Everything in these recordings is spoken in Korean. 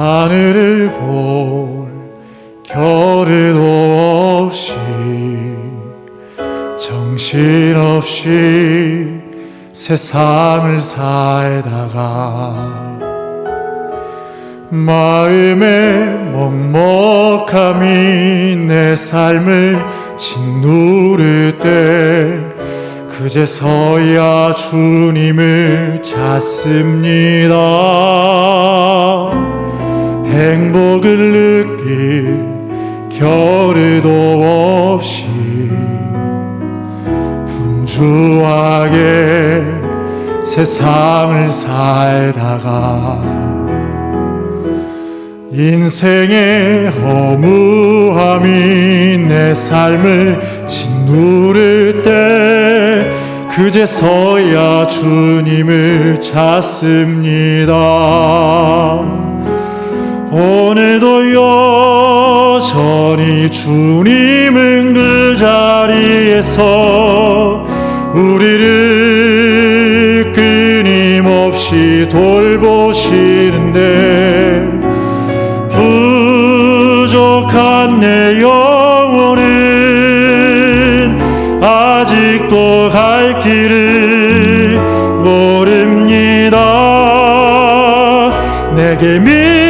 하늘을 볼 겨를도 없이 정신없이 세상을 살다가 마음의 먹먹함이 내 삶을 짓누를 때 그제서야 주님을 찾습니다. 행복을 느낄 겨를도 없이 분주하게 세상을 살다가 인생의 허무함이 내 삶을 짓누를 때 그제서야 주님을 찾습니다 오늘도 여전히 주님은 그 자리에서 우리를 끊임없이 돌보시는데 부족한 내 영혼은 아직도 갈 길을 모릅니다. 내게 믿음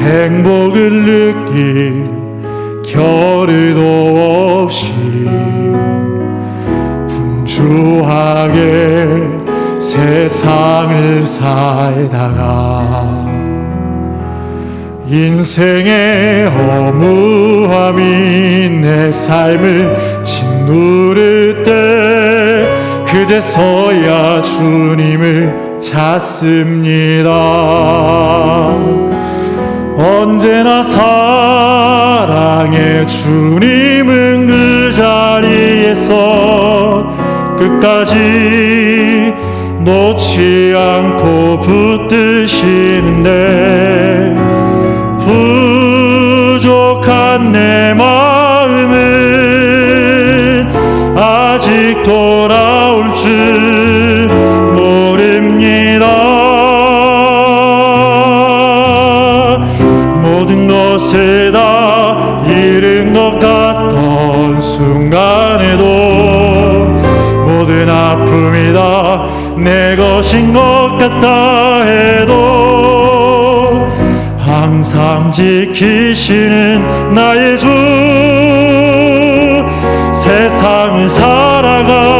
행복을 느낄 겨를도 없이 분주하게 세상을 살다가 인생의 허무함이 내 삶을 짓누를 때 그제서야 주님을 찾습니다 언제나 사랑의 주님은 그 자리에서 끝까지 놓지 않고 붙드시는데 부족한 내 마음은 아직 돌아올 줄 것을 다 잃은 것 같던 순간에도 모든 아픔이 다 내 것인 것 같다 해도 항상 지키시는 나의 주 세상을 살아간